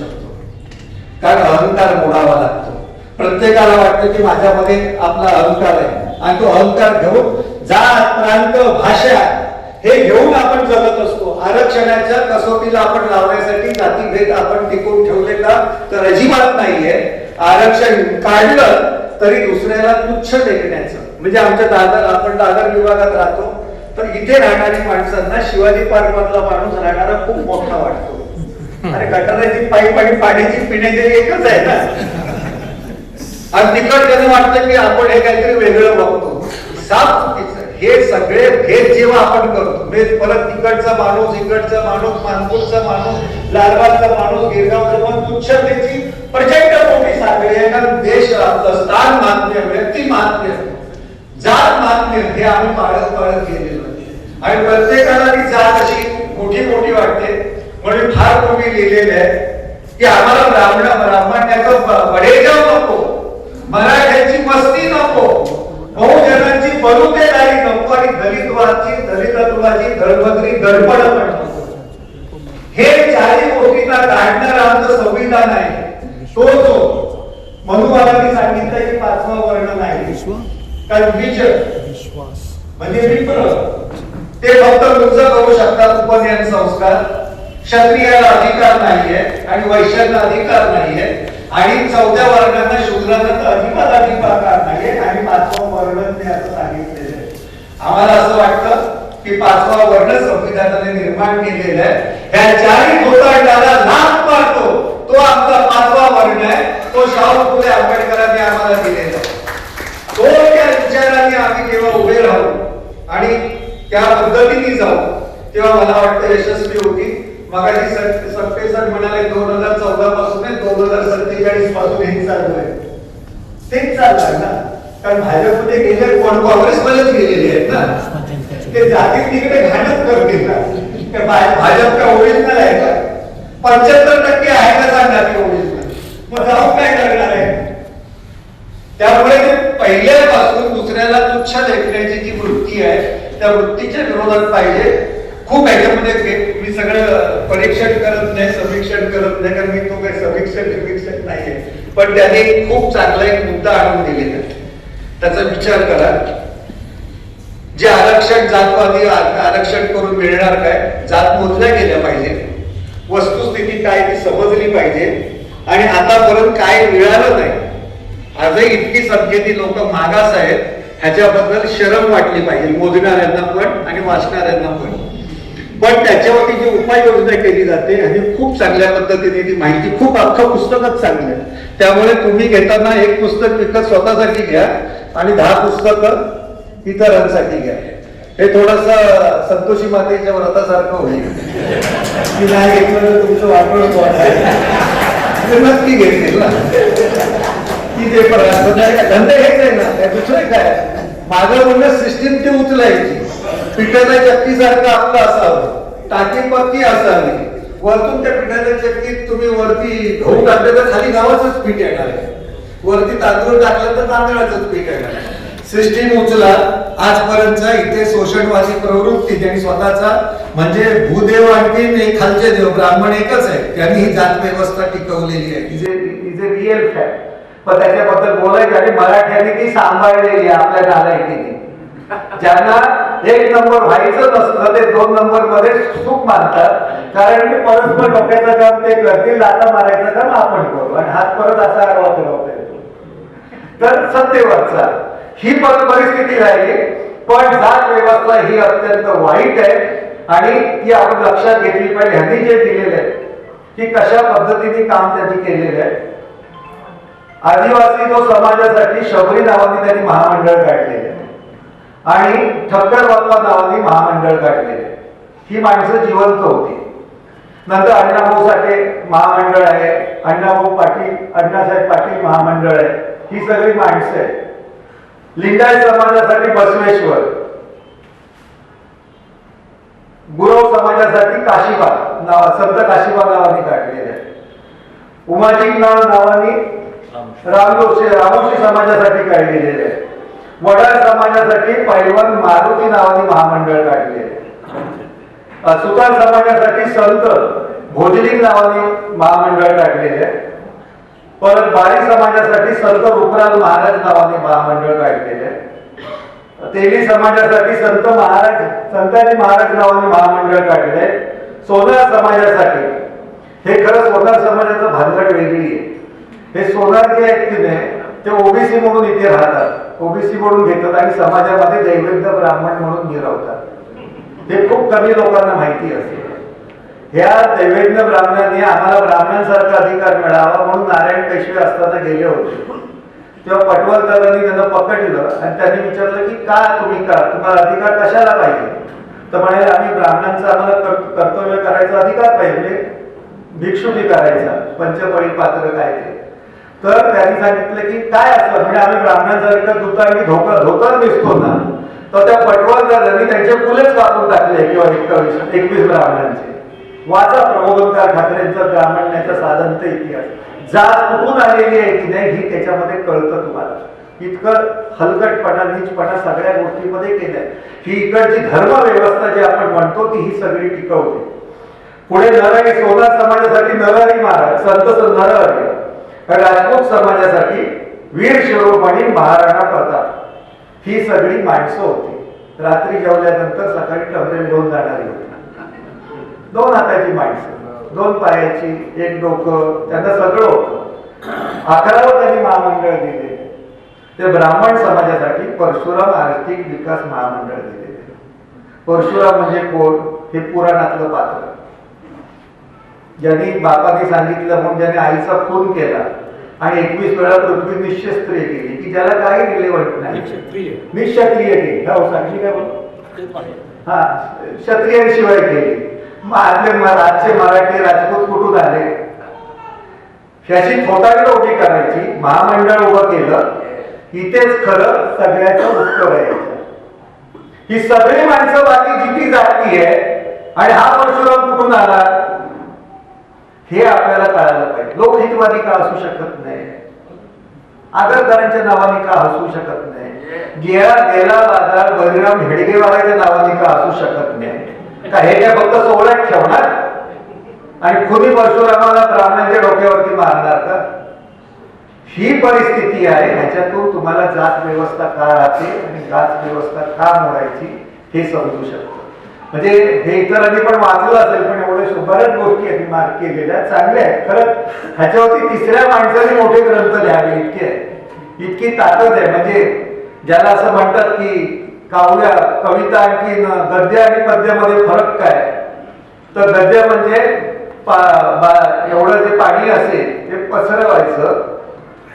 शकतो. कारण अहंकार मोडावा लागतो. प्रत्येकाला वाटतं की माझ्यामध्ये आपला अहंकार आहे. आणि तो अहंकार घेऊन जात प्रांत भाषा हे घेऊन आपण जगत असतो. आरक्षणाच्या कसोटीला आपण लावण्यासाठी जातीभेद आपण टिकून ठेवलेला तर अजिबात नाहीये. आरक्षण काढलं तरी दुसऱ्याला तुच्छ लेखण्याचं म्हणजे आमच्या दादर आपण दादर विभागात राहतो. तर इथे राहणारी माणसांना शिवाजी पार्क मधला माणूस राहणारा खूप मोठा वाटतो. अरे गटाराची पाईप आणि पाण्याची पिण्याची एकच आहे ना. आणि तिकड त्यांना वाटतं की आपण हे काहीतरी वेगळं बघतो. साफ चुकीचं. हे सगळे भेद जेव्हा आपण करतो भेद परत तिकडचा माणूस इकडचा माणूस मानपूरचा माणूस लालबागचा माणूस गिरगावचा माणूस तुच्छतेची प्रचंड मोठी साखळी आहे. कारण देश स्थान मान्य व्यक्ती मान्य जात मान्य हे आम्ही पाळत पाळत गेलेलो आणि प्रत्येकाला ती जात अशी मोठी मोठी वाटते. म्हणून फार पूर्वी लिहिलेलं आहे की आम्हाला ब्राह्मण ब्राह्मण्याचं ब- बडेजाव नको. मराठ्यांची मस्ती नको. बहुजनांची बलुतेदारी नको आणि दलितवाची दलितत्वाची दळभद्री दडपण पण नको. हे चारी गोष्टींना काढणार आमचं संविधान आहे. तो जो मनुवादाने सांगितलं की पाचवा वर्ण नाही. कारण विच म्हणजे मित्र ते फक्त तुमचं करू शकतात उपनयन संस्कार. क्षत्रियाला अधिकार नाहीये आणि वैश्यांना अधिकार नाहीये. आणि चौथ्या वर्गांना शूद्रांना तर अधिकार अधिकार नाहीये आणि पाचवा वर्ण ते असं सांगितलेलं आहे. आम्हाला असं वाटतं की पाचवा वर्ण संविधानाने निर्माण केलेला आहे. ह्या चारही भूतांडाला लाभ पाडतो तो आमचा पाचवा वर्ण आहे. तो शाहू फुले आंबेडकरांनी आम्हाला दिलेला तो त्या विचाराने आम्ही केव्हा उभे राहू आणि त्या पद्धतीने जाऊ तेव्हा मला वाटतं यशस्वी होती मगाशी सत्ते सर म्हणाले दोन हजार चौदा पासून दोन हजार सत्तेचाळीसपासून हे चालू आहे. तेच चाललंय ना. कारण भाजपमध्ये गेले कोण? काँग्रेसमध्येच गेलेले आहेत ना. ते जाती तिकडे घाणच करतील ना. भाजप का ओरिजिनल आहे का? पंच्याहत्तर टक्के आहे का सांगा ते ओरिजिनल मग जाऊन काय करणार आहे? त्यामुळे ते पहिल्यापासून दुसऱ्याला तुच्छ लेखण्याची जी वृत्ती आहे त्या वृत्तीच्या विरोधात पाहिजे. खूप ह्याच्यामध्ये म्हणजे मी सगळं परीक्षण करत नाही समीक्षण करत नाही कारण मी तो काही समीक्षण समीक्षण नाहीये. पण त्याने खूप चांगला एक मुद्दा आणून दिलेला त्याचा विचार करा. जे आरक्षण जातवादी आरक्षण करून मिळणार काय? जात मोजल्या गेल्या पाहिजे. वस्तुस्थिती काय ती समजली पाहिजे. आणि आतापर्यंत काय मिळालं नाही. आजही इतकी संख्येने लोक मागास आहेत. ह्याच्याबद्दल शरम वाटली पाहिजे. मोजणाऱ्यांना पण आणि वाचणाऱ्यांना पण. पण त्याच्यावरती जी उपाययोजना केली जाते आणि खूप चांगल्या पद्धतीने ती माहिती खूप अख्खं पुस्तकच चांगलं आहे. त्यामुळे तुम्ही घेताना एक पुस्तक विकत स्वतःसाठी घ्या आणि दहा पुस्तकं इतरांसाठी घ्या. हे थोडस संतोषी मातेच्या व्रतासारखं होईल. की नाही घेतलं तुमचं वाटोळ कोण आहे? ते नक्की घेतील ना. की ते पण का? धंदे हेच आहे ना. काय दुसरं काय? माझं म्हणणं सिस्टीम ती उचलायची. पिठाच्या चक्कीसारखं आपलं असावं. टाकी पक्की असावी. वरतून त्या पिठाच्या चक्कीत तुम्ही वरती गहू टाकले तर खाली गावाचंच पीठ येणार आहे. वरती तांदूळ टाकलं तर तांदळाचंच पीठ येणार आहे. सिस्टीम उचला आजपर्यंतचा इथे शोषणवादी प्रवृत्ती त्यांनी स्वतःचा म्हणजे भूदेव आणखी खालचे देव ब्राह्मण एकच आहे त्यांनी ही जात व्यवस्था टिकवलेली आहे. Is is a real fact पण त्याच्याबद्दल बोलायचं आणि मराठ्यांनी ती सांभाळलेली आहे आपल्या नालायकीने ज्यांना एक नंबर व्हायचं नसतं ते दोन नंबरमध्ये सुख मानतात. कारण की परस्पर डोक्याचं काम ते करतील लाता मारायचं काम आपण करू. आणि हात परत असा आडवा फिरवता येतो. तर सत्तेवरचा ही पण परिस्थिती राहिली. पण जात व्यवस्था ही अत्यंत वाईट आहे. आणि ती आपण लक्षात घेतली पाहिजे. ह्यांनी जे दिलेलं आहे की कशा पद्धतीने काम त्यांनी केलेलं आहे. आदिवासी जो समाजासाठी शबरी नावाने त्यांनी महामंडळ काढले. आणि ठक्कर बाप्पा नावाने महामंडळ काढलेले आहे. ही माणसं जिवंत होती. नंतर अण्णाभाऊ साठे महामंडळ आहे. अण्णाभाऊ पाटील अण्णासाहेब पाटील महामंडळ आहे. ही सगळी माणसं आहेत. लिंगायत समाजासाठी बसवेश्वर. गुरव समाजासाठी काशीबा नाव संत काशीबा नावाने काढलेले आहे. उमाजीनाथ नावाने रामजोशी रामोशी समाजासाठी काढलेले आहे. वडार समाजासाठी पैलवान मारुती नावाने महामंडळ काढले. सुतार समाजासाठी संत भोजलिंग नावाने महामंडळ काढलेले. परत बाळी समाजासाठी संत रुपराज महाराज नावाने महामंडळ काढलेले. तेली समाजासाठी संत महाराज संताजी महाराज नावाने महामंडळ काढले. सोनार समाजासाठी. हे खरं सोनार समाजाचं भानगड वेगळी आहे. हे सोनार जे आहेत की नाही ते ओबीसी म्हणून इथे राहतात. ओबीसी म्हणून घेतात आणि समाजामध्ये दैवंत ब्राह्मण म्हणून मिरवतात. हे खूप कमी लोकांना माहिती असते. ह्या दैवेज्ञ ब्राह्मणांनी आम्हाला ब्राह्मणांसारखा अधिकार मिळावा म्हणून नारायण पेशवे असताना गेले होते. तेव्हा पटवर्धनांनी त्यांना पकडलं आणि त्यांनी विचारलं की का तुम्ही का तुम्हाला अधिकार कशाला पाहिजे? तर म्हणाले आम्ही ब्राह्मणांचा आम्हाला कर्तव्य करायचा अधिकार पाहिजे. भिक्षुकी करायचा. पंचपळी पात्र काय ते? तर त्यांनी सांगितलं की काय असलं म्हणजे आम्ही ब्राह्मणांसारखं दुतांनी धोका धोतर दिसतो ना. तर त्या पटवर्धनांनी त्यांचे फुलेच वाचून टाकले किंवा एकवीस एकवीस ब्राह्मणांचे. वाचा प्रबोधनकार ठाकरेंचं ब्राह्मण्याचं साधनचं इतिहास. जात कुठून आलेली आहे की नाही ही त्याच्यामध्ये कळतं तुम्हाला. इतकं हलकटपणा नीचपणा सगळ्या गोष्टीमध्ये केलंय. ही इकडची धर्म व्यवस्था जी आपण म्हणतो की ही सगळी टिकवते. पुढे नरहरी सोना समाजासाठी नरहरी महाराज संत नरहरी राजपूत समाजासाठी वीर शिरोमणी महाराणा प्रताप ही सगळी माणसं होती. रात्री जेवल्यानंतर सकाळी टबरेल घेऊन जाणारी होती. दोन हाताची माणसं दोन पायाची एक डोकं त्यांना सगळं होतं. अकरावं त्यांनी महामंडळ दिले. ते ब्राह्मण समाजासाठी परशुराम आर्थिक विकास महामंडळ दिले. परशुराम म्हणजे कोण? हे पुराणातलं पात्र. ज्यांनी बापाने सांगितलं म्हणून ज्याने आईचा खून केला आणि एकवीस वेळा पृथ्वी निश्चस्त्रिय केली की ज्याला काही रिलेव्हंट नाही. निक्षत्रिय केली. हो सांगली काय बोल? हा क्षत्रियांशिवाय केली. मग आपले आजचे मराठी राजपूत कुठून आले? ह्याची थोटांड उभी करायची. महामंडळ उभं केलं. इथेच खरं सगळ्याचं उत्तर आहे. ही सगळी माणसं बाकी जिती जाती आहे. आणि हा परशुराम कुठून आला? हे आपल्याला कळायला पाहिजे. लोकहितवादी का असू शकत नाही? आगरकरांच्या नावाने का असू शकत नाही? गेला गेला बाजार बळीराम हेडगेवाल्याच्या नावाने का असू शकत नाही? का हे काय फक्त सोहळ्यात ठेवणार? आणि खुनी परशुरामाला ब्राह्मणांच्या डोक्यावरती मारणार का? ही परिस्थिती आहे ह्याच्यातून तुम्हाला जात व्यवस्था का राहते आणि जात व्यवस्था का मोडायची हे समजू शकतो. म्हणजे हे इतरांनी पण वाचलं असेल पण एवढे शो- बऱ्याच गोष्टी आहेत मार्क केलेल्या चांगल्या आहेत. खरं ह्याच्यावरती तिसऱ्या माणसाने मोठे ग्रंथ लिहावे इतके आहे इतकी ताकद आहे. म्हणजे ज्याला असं म्हणतात की काव्य कविता आणखी गद्य आणि पद्यामध्ये फरक काय? तर गद्य म्हणजे एवढं जे पाणी असेल ते पसरवायचं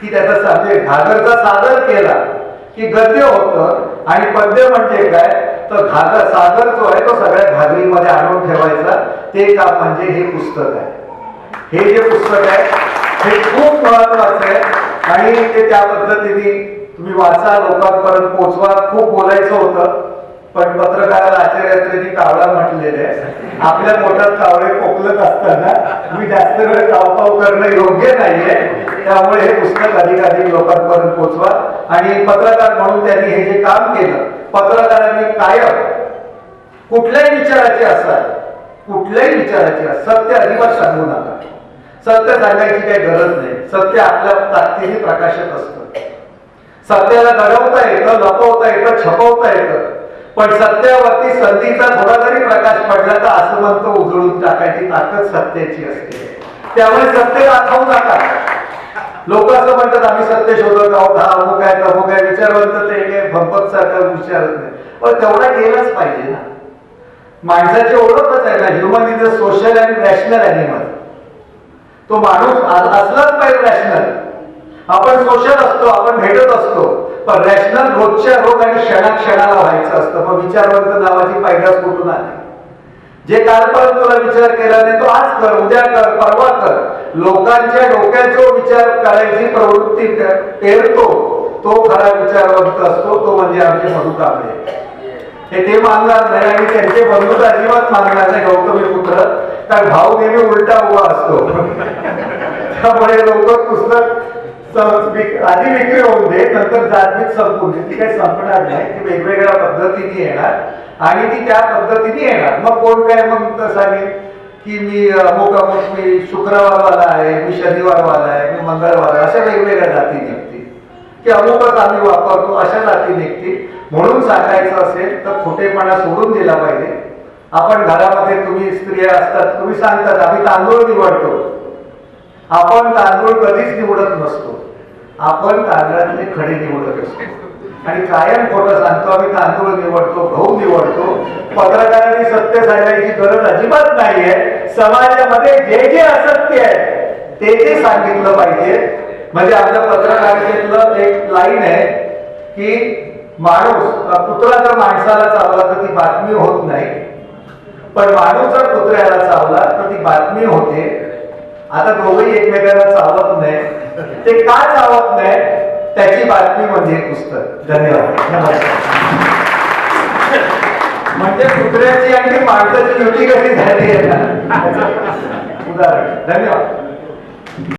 की त्याचा सा- म्हणजे घागरचा सादर केला की गद्य होतं आणि पद्य म्हणजे काय? तर घागर सागर जो आहे तो सगळ्या घागरीमध्ये आणून ठेवायचा. ते काम म्हणजे हे पुस्तक आहे. हे जे पुस्तक आहे हे खूप महत्वाचं आहे. आणि ते त्या पद्धतीने तुम्ही वाचा लोकांपर्यंत पोचवा. खूप बोलायचं होतं. पण पत्रकाराला आचार्यात्रेनी कावळा म्हटलेले आपल्या पोटात कावळे कोकलत असताना तुम्ही जास्त वेळ कावकाव करणं योग्य नाहीये. त्यामुळे हे पुस्तक अधिकाधिक लोकांपर्यंत पोहोचवा आणि पत्रकार म्हणून त्यांनी हे जे काम केलं पत्रकारांनी कायम कुठल्याही विचाराचे असाल कुठल्याही विचाराचे सत्य अजिबात सांगू नका. सत्य सांगायची काही गरज नाही. सत्य आपल्या ताकदीने प्रकाशक असतं. सत्याला घडवता येतं लपवता येतं छपवता येतं. पण सत्यावरती संधीचा थोडा जरी प्रकाश पडला तर असं म्हणतो उजळून टाकायची ताकद सत्याची असते. त्यामुळे सत्य दाखवू नका लोक असं म्हणतात आम्ही सत्य शोधत आहोत हा अमुक आहे तमुक आहे. विचारवंत ते काय भंपक सारखं विचारत नाही. पण तेवढा गेलाच पाहिजे ना. माणसाची ओळखच आहे ना. Human is a social and rational animal तो माणूस असलाच पाहिजे रॅशनल आपण सोशल असतो आपण भेटत असतो. पण रॅशनल रोजच्या रोज आणि क्षणाक्षणाला व्हायचं असतं. मग विचारवंत नावाची पैदास कुठून आली? जे कालपर्यंत तुला विचार केला नाही तो आज कर उद्या कर परवा कर. लोकांच्या डोक्यात जो विचार करायची प्रवृत्ती पेरतो. तो खरा विचारवंत असतो तो म्हणजे आमचे मधु कांबळे. हे ते मानणार नाही आणि त्यांचे बंधू अजिबात मानणार नाही गौतमी पुत्र. कारण भाऊ नेहमी उलटा उभा असतो. त्यामुळे लोक पुस्तक आधी विक्री होऊन दे नंतर जातबीत संपून म्हणजे ती काही संपणार नाही ती वेगवेगळ्या पद्धतीने येणार आणि ती त्या पद्धतीने येणार. मग कोण काय मग सांगेल की मी अमुक अमुक मी शुक्रवारवाला आहे मी शनिवारवाला आहे मी मंगळवार अशा वेगवेगळ्या जाती निघतील. की अमुकच आम्ही वापरतो अशा जाती निघतील. म्हणून सांगायचं असेल तर खोटेपणा सोडून दिला पाहिजे. आपण घरामध्ये तुम्ही स्त्रिया असतात तुम्ही सांगतात आम्ही तांदूळ निवडतो. आपण तांदूळ कधीच निवडत नसतो. आपण तांदळातले खडे निवडत असतो. आणि कायम खोटं सांगतो आम्ही तांदूळ निवडतो गहू निवडतो. पत्रकारांनी सत्य सांगायची गरज अजिबात नाहीये. समाजामध्ये जे जे असत्य आहे ते ते सांगितलं पाहिजे. म्हणजे आपल्या पत्रकारितेतलं एक लाईन आहे की माणूस कुत्रा जर माणसाला चावला तर ती बातमी होत नाही. पण माणूस जर कुत्र्याला चावला तर ती बातमी होते. आता दोघंही एकमेकांना चावत नाही. ते का चावत नाही त्याची बातमी म्हणजे पुस्तक. धन्यवाद. नमस्कार. म्हणजे कुत्र्याची आणि माणसाची युती कशी झाली आहे ना उदाहरण. धन्यवाद.